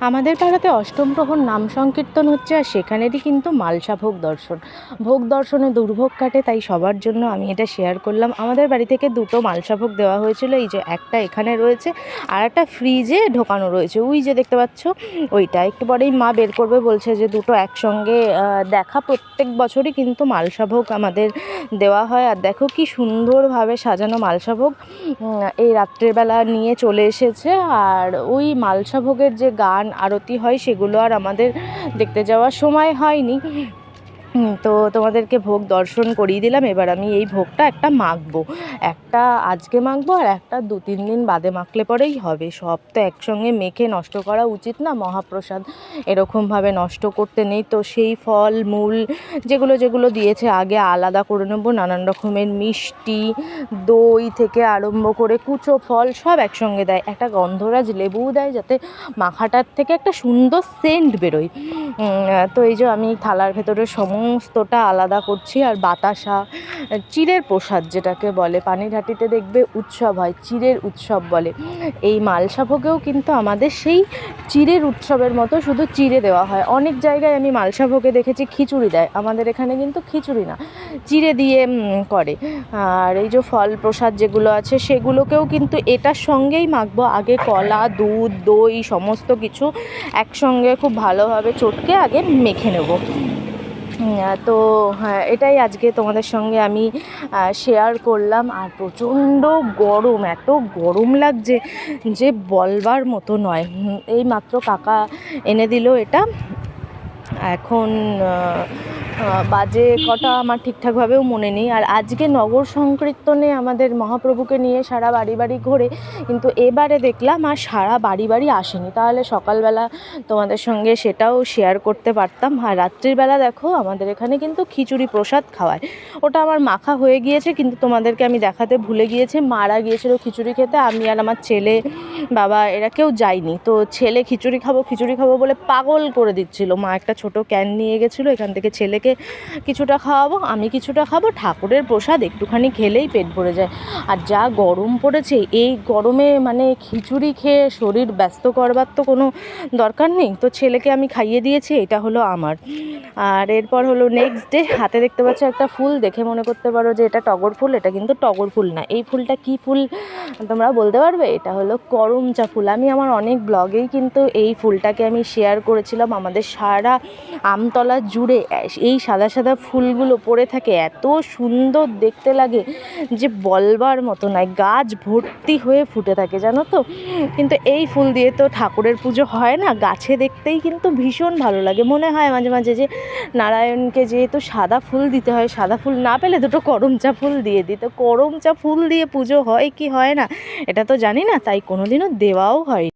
আমাদের পাড়াতে অষ্টম প্রহর নাম সংকীর্তন হচ্ছে আর সেখানেরই কিন্তু মালসা ভোগ দর্শন। ভোগ দর্শনে দুর্ভোগ কাটে, তাই সবার জন্য আমি এটা শেয়ার করলাম। আমাদের বাড়ি থেকে দুটো মালসা ভোগ দেওয়া হয়েছিল, এই যে একটা এখানে রয়েছে আর একটা ফ্রিজে ঢোকানো রয়েছে। ওই যে দেখতে পাচ্ছ, ওইটা। একটু পরেই মা বের করবে, বলছে যে দুটো একসঙ্গে দেখা প্রত্যেক বছরই কিন্তু মালসা ভোগ আমাদের দেওয়া হয়। আর দেখো কি সুন্দরভাবে সাজানো মালসা ভোগ এই রাত্রেবেলা নিয়ে চলে এসেছে। আর ওই মালসা ভোগের যে গান আরতি হয় সেগুলো আর আমাদের দেখতে যাওয়ার সময় হয়নি। তো তোমাদেরকে ভোগ দর্শন করিয়ে দিলাম। এবার আমি এই ভোগটা একটা মাখবো। একটা আজকে মাখবো আর একটা দু তিন দিন বাদে মাখলে পরেই হবে। সব তো একসঙ্গে মেখে নষ্ট করা উচিত না। মহাপ্রসাদ এরকমভাবে নষ্ট করতে নেই। তো সেই ফল, মূল যেগুলো যেগুলো দিয়েছে আগে আলাদা করে নেব। নানান রকমের মিষ্টি, দই থেকে আরম্ভ করে কুচো ফল সব একসঙ্গে দেয়। একটা গন্ধরাজ লেবুও দেয় যাতে মাখাটার থেকে একটা সুন্দর সেন্ট বেরোয়। তো এই যে আমি থালার ভেতরে সমস্তটা আলাদা করছি আর বাতাসা, চিড়ের প্রসাদ যেটাকে বলে পানিঘাটিতে দেখবে উৎসব হয়, চিড়ের উৎসব বলে। এই মালসা ভোগেও কিন্তু আমাদের সেই চিড়ের উৎসবের মতো শুধু চিড়ে দেওয়া হয়। অনেক জায়গায় আমি মালসা ভোগে দেখেছি, খিচুড়ি দেয়। আমাদের এখানে কিন্তু খিচুড়ি না, চিড়ে দিয়ে করে। আর এই যে ফল প্রসাদ যেগুলো আছে, সেগুলোকেও কিন্তু এটার সঙ্গেই মাখবো। আগে কলা, দুধ, দই, সমস্ত কিছু একসঙ্গে খুব ভালোভাবে চটকে আগে মেখে নেব। তো হ্যাঁ এটাই আজকে তোমাদের সঙ্গে আমি শেয়ার করলাম। আর প্রচণ্ড গরম, এত গরম লাগছে যে বলবার মতো নয়। এই মাত্র কাকা এনে দিল এটা। এখন বাজে কটা আমার ঠিকঠাকভাবেও মনে নেই। আর আজকে নগর সংকীর্তনে আমাদের মহাপ্রভুকে নিয়ে সারা বাড়ি বাড়ি ঘোরে, কিন্তু এবারে দেখলাম আর সারা বাড়ি বাড়ি আসেনি। তাহলে সকালবেলা তোমাদের সঙ্গে সেটাও শেয়ার করতে পারতাম। আর রাত্রিবেলা দেখো, আমাদের এখানে কিন্তু খিচুড়ি প্রসাদ খাওয়ায়। ওটা আমার মাখা হয়ে গিয়েছে, কিন্তু তোমাদেরকে আমি দেখাতে ভুলে গিয়েছি। মারা গিয়েছিল খিচুড়ি খেতে, আমি আর আমার ছেলে বাবা, এরা কেউ যায়নি। তো ছেলে খিচুড়ি খাব খিচুড়ি খাব বলে পাগল করে দিচ্ছিল। মা একটা ছোট ক্যান নিয়ে গেছিল, এখান থেকে ছেলেকে কিছুটা খাওয়াবো, আমি কিছুটা খাব, ঠাকুরের প্রসাদ একটুখানি খেলেই পেট ভরে যায়। আর যা গরম পড়েছে, এই গরমে মানে খিচুড়ি খেয়ে শরীর ব্যস্ত করবার তো কোনো দরকার নেই। তো ছেলেকে আমি খাইয়ে দিয়েছি, এটা হলো আমার। আর এরপর হলো নেক্সট ডে হাতে দেখতে পাচ্ছ একটা ফুল, দেখে মনে করতে পারো যে এটা টগর ফুল, এটা কিন্তু টগর ফুল না। এই ফুলটা কি ফুল, তোমরা বলতে পারবে? এটা হলো করমচা ফুল। আমি আমার অনেক ব্লগেই কিন্তু এই ফুলটাকে আমি শেয়ার করেছিলাম। আমাদের সারা আমতলা জুড়ে এই সাদা সাদা ফুলগুলো পড়ে থাকে। এত সুন্দর দেখতে লাগে যে বলবার মতো নয়, গাছ ভর্তি হয়ে ফুটে থাকে, জানো তো? কিন্তু এই ফুল দিয়ে তো ঠাকুরের পুজো হয় না, গাছে দেখতেই কিন্তু ভীষণ ভালো লাগে। মনে হয় মাঝে মাঝে যে নারায়ণকে যেহেতু সাদা ফুল দিতে হয়, সাদা ফুল না পেলে দুটো করমচা ফুল দিয়ে দিই। তো করমচা ফুল দিয়ে পুজো হয় কি হয় না, এটা তো জানি না, তাই কোনোদিনও দেওয়াও হয়।